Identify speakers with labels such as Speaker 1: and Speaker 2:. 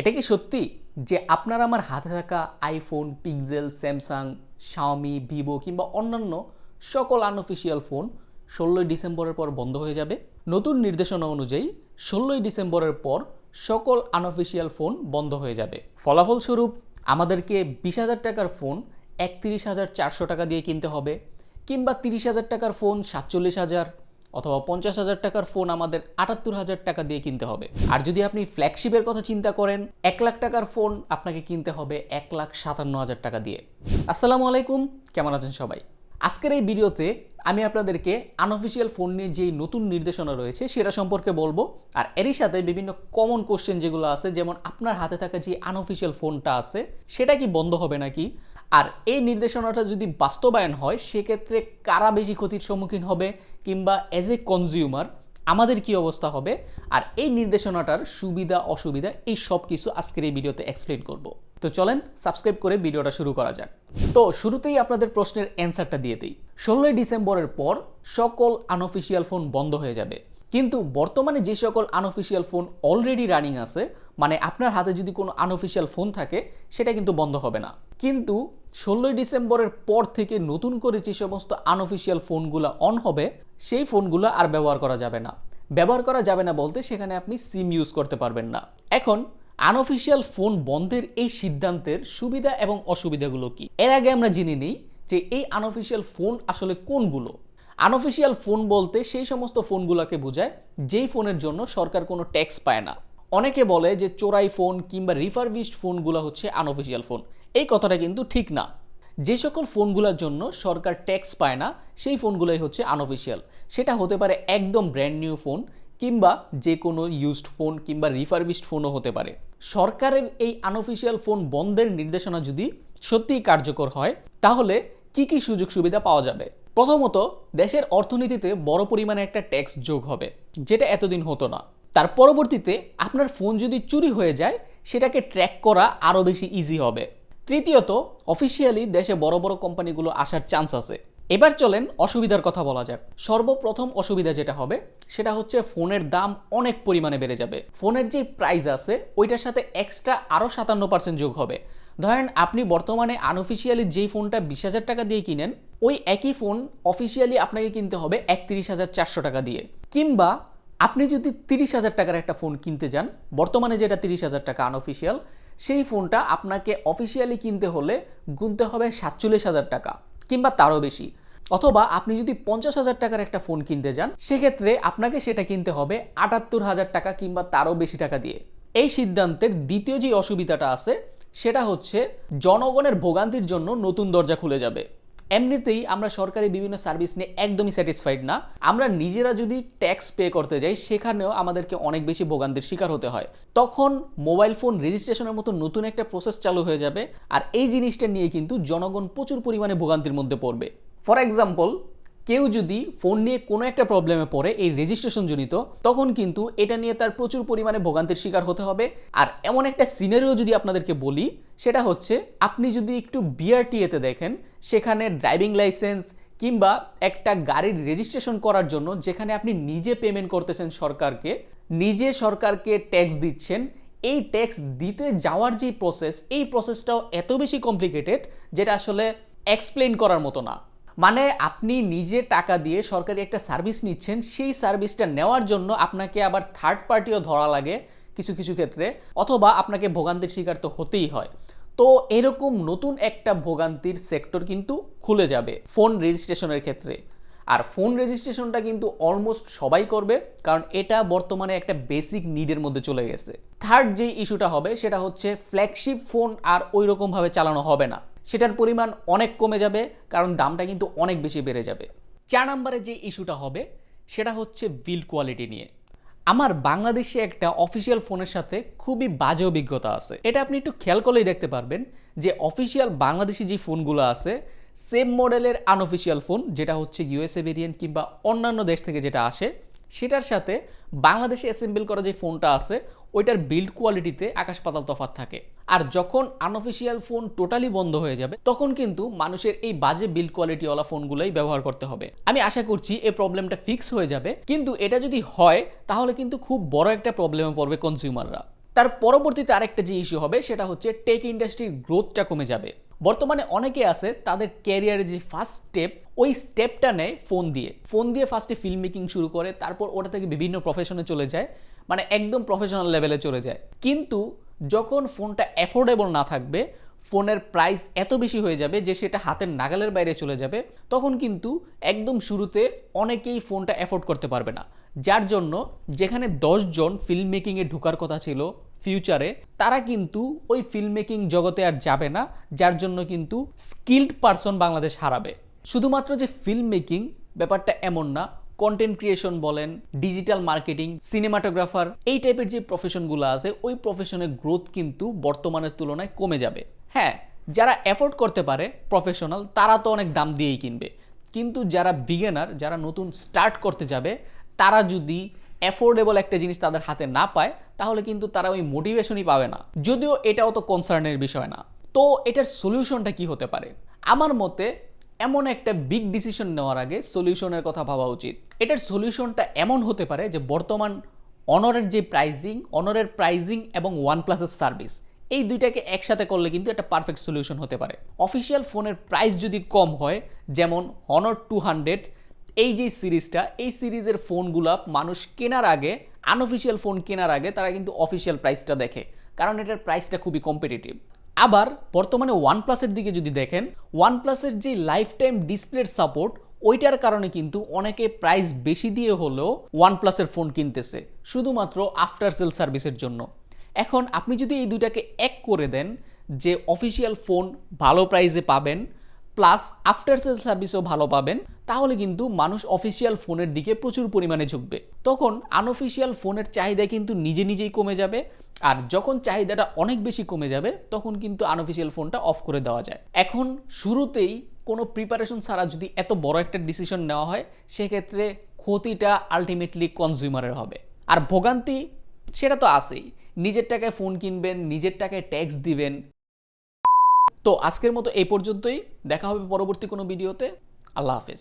Speaker 1: এটা কি সত্যি যে আপনার আমার হাতে থাকা iPhone Pixel Samsung Xiaomi Vivo কিংবা অন্যান্য সকল আনঅফিসিয়াল ফোন ষোলোই ডিসেম্বরের পর বন্ধ হয়ে যাবে? নতুন নির্দেশনা অনুযায়ী ষোলোই ডিসেম্বরের পর সকল আনঅফিসিয়াল ফোন বন্ধ হয়ে যাবে। ফলাফলস্বরূপ আমাদেরকে বিশ হাজার টাকার ফোন একত্রিশ হাজার চারশো টাকা দিয়ে কিনতে হবে কিংবা তিরিশ হাজার টাকার ফোন সাতচল্লিশ হাজার অথবা পঞ্চাশ হাজার টাকার ফোন আমাদের আটাত্তর হাজার টাকা দিয়ে কিনতে হবে। আর যদি আপনি ফ্ল্যাগশিপের কথা চিন্তা করেন, এক লাখ টাকার ফোন আপনাকে কিনতে হবে এক লাখ সাতান্ন হাজার টাকা দিয়ে। আসসালামু আলাইকুম, কেমন আছেন সবাই? আজকের এই ভিডিওতে আমি আপনাদেরকে আনঅফিসিয়াল ফোন নিয়ে যেই নতুন নির্দেশনা রয়েছে সেটা সম্পর্কে বলব। আর এরই সাথে বিভিন্ন কমন কোশ্চেন যেগুলো আছে, যেমন আপনার হাতে থাকা যে আনঅফিসিয়াল ফোনটা আছে, সেটা কি বন্ধ হবে নাকি? আর এই নির্দেশনাটা যদি বাস্তবায়ন হয়, সেক্ষেত্রে কারা বেশি ক্ষতির সম্মুখীন হবে কিংবা অ্যাজ এ কনজিউমার আমাদের কি অবস্থা হবে? আর এই নির্দেশনাটার সুবিধা, অসুবিধা, এই সব কিছু আজকের এই ভিডিওতে এক্সপ্লেন করব। তো চলেন সাবস্ক্রাইব করে ভিডিওটা শুরু করা যাক। তো শুরুতেই আপনাদের প্রশ্নের অ্যান্সারটা দিয়ে দিই। ষোলোই ডিসেম্বরের পর সকল আনঅফিসিয়াল ফোন বন্ধ হয়ে যাবে। কিন্তু বর্তমানে যে সকল আনঅফিসিয়াল ফোন অলরেডি রানিং আছে মানে আপনার হাতে যদি কোনো আনঅফিসিয়াল ফোন থাকে, সেটা কিন্তু বন্ধ হবে না। কিন্তু ষোলোই ডিসেম্বরের পর থেকে নতুন করে যে সমস্ত আনঅফিসিয়াল ফোনগুলো অন হবে, সেই ফোনগুলো আর ব্যবহার করা যাবে না। ব্যবহার করা যাবে না বলতে সেখানে আপনি সিম ইউজ করতে পারবেন না। এখন আনঅফিসিয়াল ফোন বন্ধের এই সিদ্ধান্তের সুবিধা এবং অসুবিধাগুলো কি? এর আগে আমরা জেনে নিই যে এই আনঅফিসিয়াল ফোন আসলে কোনগুলো। আনঅফিসিয়াল ফোন বলতে সেই সমস্ত ফোনগুলোকে বোঝায়, যেই ফোনের জন্য সরকার কোনো ট্যাক্স পায় না। অনেকে বলে যে চোরাই ফোন কিংবা রিফারবিশড ফোনগুলো হচ্ছে আনঅফিসিয়াল ফোন এই কথাটা কিন্তু ঠিক না। যে সকল ফোনগুলোর জন্য সরকার ট্যাক্স পায় না, সেই ফোনগুলোই হচ্ছে আনঅফিসিয়াল সেটা হতে পারে একদম ব্র্যান্ড নিউ ফোন কিংবা যে কোনো ইউজড ফোন কিংবা রিফারবিশড ফোনও হতে পারে। সরকারের এই আনঅফিসিয়াল ফোন বন্ধের নির্দেশনা যদি সত্যিই কার্যকর হয়, তাহলে কি কি সুযোগ সুবিধা পাওয়া যাবে? প্রথমত, দেশের অর্থনীতিতে বড় পরিমাণে একটা ট্যাক্স যোগ হবে, যেটা এতদিন হতো না। তার পরবর্তীতে আপনার ফোন যদি চুরি হয়ে যায়, সেটাকে ট্র্যাক করা আরও বেশি ইজি হবে। তৃতীয়ত অফিসিয়ালি দেশে বড় বড় কোম্পানিগুলো আসার চান্স আছে। এবার চলেন অসুবিধার কথা বলা যাক। সর্বপ্রথম অসুবিধা যেটা হবে, সেটা হচ্ছে ফোনের দাম অনেক পরিমাণে বেড়ে যাবে। ফোনের যে প্রাইস আছে, ওইটার সাথে এক্সট্রা আরও সাতান্ন পার্সেন্ট যোগ হবে। ধরেন আপনি বর্তমানে আনঅফিসিয়ালি যেই ফোনটা বিশ হাজার টাকা দিয়ে কিনেন, ওই একই ফোন অফিসিয়ালি আপনাকে কিনতে হবে একত্রিশ হাজার চারশো টাকা দিয়ে। কিংবা আপনি যদি তিরিশ হাজার টাকার একটা ফোন কিনতে যান, বর্তমানে যেটা তিরিশ হাজার টাকা আনঅফিসিয়াল সেই ফোনটা আপনাকে অফিসিয়ালি কিনতে হলে গুনতে হবে সাতচল্লিশ হাজার টাকা, কিংবা তারও বেশি। অথবা আপনি যদি পঞ্চাশ হাজার টাকার একটা ফোন কিনতে যান, সেক্ষেত্রে আপনাকে সেটা কিনতে হবে আটাত্তর হাজার টাকা কিংবা তারও বেশি টাকা দিয়ে। এই সিদ্ধান্তের দ্বিতীয় যে অসুবিধাটা আছে সেটা হচ্ছে জনগণের ভোগান্তির জন্য নতুন দরজা খুলে যাবে। এমনিতেই আমরা সরকারি বিভিন্ন সার্ভিস নিয়ে একদমই স্যাটিসফাইড না। আমরা নিজেরা যদি ট্যাক্স পে করতে যাই, সেখানেও আমাদেরকে অনেক বেশি ভোগান্তির শিকার হতে হয়। তখন মোবাইল ফোন রেজিস্ট্রেশনের মতো নতুন একটা প্রসেস চালু হয়ে যাবে। আর এই জিনিসটা নিয়ে কিন্তু জনগণ প্রচুর পরিমাণে ভোগান্তির মধ্যে পড়বে। ফর এক্সাম্পল কেউ যদি ফোন নিয়ে কোনো একটা প্রবলেমে পড়ে, এই রেজিস্ট্রেশন জনিত, তখন কিন্তু এটা নিয়ে তার প্রচুর পরিমাণে ভোগান্তির শিকার হতে হবে। আর এমন একটা সিনারিও যদি আপনাদেরকে বলি, সেটা হচ্ছে আপনি যদি একটু বিআরটিএতে দেখেন, সেখানে ড্রাইভিং লাইসেন্স কিংবা একটা গাড়ির রেজিস্ট্রেশন করার জন্য যেখানে আপনি নিজে পেমেন্ট করতেছেন সরকারকে, নিজে সরকারকে ট্যাক্স দিচ্ছেন, এই ট্যাক্স দিতে যাওয়ার যে প্রসেস এই প্রসেসটাও এত বেশি কমপ্লিকেটেড যেটা আসলে এক্সপ্লেন করার মতো না। মানে আপনি নিজে টাকা দিয়ে সরকারি একটা সার্ভিস নিচ্ছেন, সেই সার্ভিসটা নেওয়ার জন্য আপনাকে আবার থার্ড পার্টিও ধরা লাগে কিছু কিছু ক্ষেত্রে, অথবা আপনাকে ভোগান্তির শিকার তো হতেই হয়। তো এরকম নতুন একটা ভোগান্তির সেক্টর কিন্তু খুলে যাবে ফোন রেজিস্ট্রেশনের ক্ষেত্রে। আর ফোন রেজিস্ট্রেশনটা কিন্তু অলমোস্ট সবাই করবে, কারণ এটা বর্তমানে একটা বেসিক নিডের মধ্যে চলে গেছে। থার্ড যে ইস্যুটা হবে, সেটা হচ্ছে ফ্ল্যাগশিপ ফোন আর ওই রকমভাবে চালানো হবে না। সেটার পরিমাণ অনেক কমে যাবে, কারণ দামটা কিন্তু অনেক বেশি বেড়ে যাবে। চার নম্বরে যে ইস্যুটা হবে, সেটা হচ্ছে বিল কোয়ালিটি নিয়ে। আমার বাংলাদেশে একটা অফিসিয়াল ফোনের সাথে খুবই বাজে অভিজ্ঞতা আছে। এটা আপনি একটু খেয়াল করলেই দেখতে পারবেন যে অফিসিয়াল বাংলাদেশি যে ফোনগুলো আছে, সেম মডেলের আনঅফিসিয়াল ফোন, যেটা হচ্ছে ইউএসএ ভেরিয়েন্ট কিংবা অন্যান্য দেশ থেকে যেটা আসে, সেটার সাথে বাংলাদেশে অ্যাসেম্বল করা যে ফোনটা আছে ওইটার বিল্ড কোয়ালিটিতে আকাশ পাতাল তফাৎ থাকে। আর যখন আনঅফিসিয়াল ফোন টোটালি বন্ধ হয়ে যাবে, তখন কিন্তু মানুষের এই বাজে বিল্ড কোয়ালিটিওয়ালা ফোনগুলোই ব্যবহার করতে হবে। আমি আশা করছি এই প্রবলেমটা ফিক্স হয়ে যাবে, কিন্তু এটা যদি হয়, তাহলে কিন্তু খুব বড় একটা প্রবলেমে পড়বে কনজিউমাররা তার পরবর্তীতে আরেকটা যে ইস্যু হবে, সেটা হচ্ছে টেক ইন্ডাস্ট্রির গ্রোথটা কমে যাবে। বর্তমানে অনেকে আছে, তাদের ক্যারিয়ারের যে ফার্স্ট স্টেপ ওই স্টেপটা নেয় ফোন দিয়ে। ফোন দিয়ে ফার্স্টে ফিল্ম মেকিং শুরু করে, তারপর ওটা থেকে বিভিন্ন প্রফেশনে চলে যায়। মানে একদম প্রফেশনাল লেভেলে চলে যায়। কিন্তু যখন ফোনটা অ্যাফোর্ডেবল না থাকবে, ফোনের প্রাইস এত বেশি হয়ে যাবে যে সেটা হাতের নাগালের বাইরে চলে যাবে, তখন কিন্তু একদম শুরুতে অনেকেই ফোনটা অ্যাফোর্ড করতে পারবে না। যার জন্য যেখানে দশজন ফিল্ম মেকিংয়ে ঢোকার কথা ছিল ফিউচারে তারা কিন্তু ওই ফিল্ম মেকিং জগতে আর যাবে না, যার জন্য কিন্তু স্কিল্ড পারসন বাংলাদেশ হারাবে। শুধুমাত্র যে ফিল্ম মেকিং ব্যাপারটা এমন না কন্টেন্ট ক্রিয়েশন বলেন ডিজিটাল মার্কেটিং সিনেমাটোগ্রাফার এই টাইপের যে প্রফেশনগুলো আছে, ওই প্রফেশনের গ্রোথ কিন্তু বর্তমানের তুলনায় কমে যাবে। হ্যাঁ যারা অ্যাফোর্ড করতে পারে প্রফেশনাল তারা তো অনেক দাম দিয়েই কিনবে। কিন্তু যারা বিগেনার যারা নতুন স্টার্ট করতে যাবে, তারা যদি অ্যাফোর্ডেবল একটা জিনিস তাদের হাতে না পায়, তাহলে কিন্তু তারা ওই মোটিভেশনই পাবে না। যদিও এটাও তো কনসার্নের বিষয় না। তো এটার সলিউশনটা কি হতে পারে? আমার মতে এমন একটা বিগ ডিসিশন নেওয়ার আগে সলিউশনের কথা ভাবা উচিত। এটার সলিউশনটা এমন হতে পারে যে বর্তমান অনরের যে প্রাইজিং অনরের প্রাইজিং এবং ওয়ান প্লাসের সার্ভিস এই দুইটাকে একসাথে করলে কিন্তু একটা পারফেক্ট সলিউশন হতে পারে। অফিসিয়াল ফোনের প্রাইস যদি কম হয়, যেমন অনর টু হান্ড্রেড এই যে সিরিজটা, এই সিরিজের ফোনগুলা মানুষ কেনার আগে আনঅফিসিয়াল ফোন কেনার আগে তারা কিন্তু অফিসিয়াল প্রাইসটা দেখে। কারণ এটার প্রাইসটা খুবই কম্পিটিটিভ আবার বর্তমানে ওয়ান প্লাসের দিকে যদি দেখেন ওয়ান প্লাসের যে লাইফ টাইম ডিসপ্লের সাপোর্ট ওইটার কারণে কিন্তু অনেকে প্রাইস বেশি দিয়ে হলেও ওয়ান প্লাসের ফোন কিনতেছে, শুধুমাত্র আফটার সেল সার্ভিসের জন্য। এখন আপনি যদি এই দুইটাকে এক করে দেন, যে অফিসিয়াল ফোন ভালো প্রাইসে পাবেন প্লাস আফটার সেল সার্ভিসও ভালো পাবেন, তাহলে কিন্তু মানুষ অফিসিয়াল ফোনের দিকে প্রচুর পরিমাণে ঝুঁকবে। তখন আনঅফিসিয়াল ফোনের চাহিদা কিন্তু নিজে নিজেই কমে যাবে আর যখন চাহিদাটা অনেক বেশি কমে যাবে, তখন কিন্তু আনঅফিসিয়াল ফোনটা অফ করে দেওয়া যায়। এখন শুরুতেই কোনো প্রিপারেশন ছাড়া যদি এত বড় একটা ডিসিশন নেওয়া হয়, সেক্ষেত্রে ক্ষতিটা আলটিমেটলি কনজিউমারের হবে। আর ভোগান্তি, সেটা তো আছেই। নিজের টাকায় ফোন কিনবেন, নিজের টাকায় ট্যাক্স দিবেন। তো আজকের মতো এই পর্যন্তই। দেখা হবে পরবর্তী কোনো ভিডিওতে আল্লাহ হাফেজ।